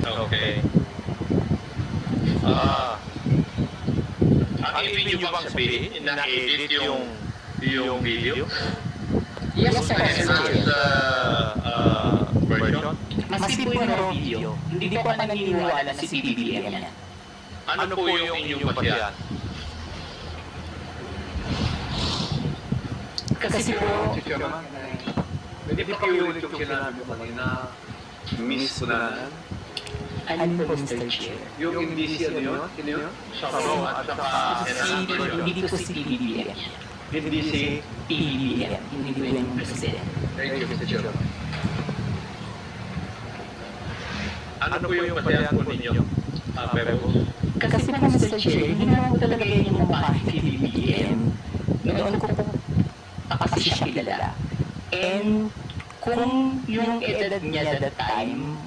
Okay. Ah. ang ibig niyo bang sabihin, na-edit yung yung video? Yes, sir. Enhanced uh, uh, version? Maski po yung video, hindi po ako naniniwala sa CBBM yan. Ano po yung inyong basihan? Kasi po, Hindi pa ulit yung sinabi ko kanina. Miss na. Ano po Mr. Chair? Yung indisi ano yun? Sino yun? Sa raw at saka Si, hindi po si PBBM. Indisi. PBBM, hindi po yung president. Thank you, Mr. Chairman. Ano po yung basihan po ninyo? Ah, pero Kasi po Mr. Chair, hindi naman po talaga yung mukha ni PBBM. Noon ko po ako siya kilala. And kung yung edad niya that time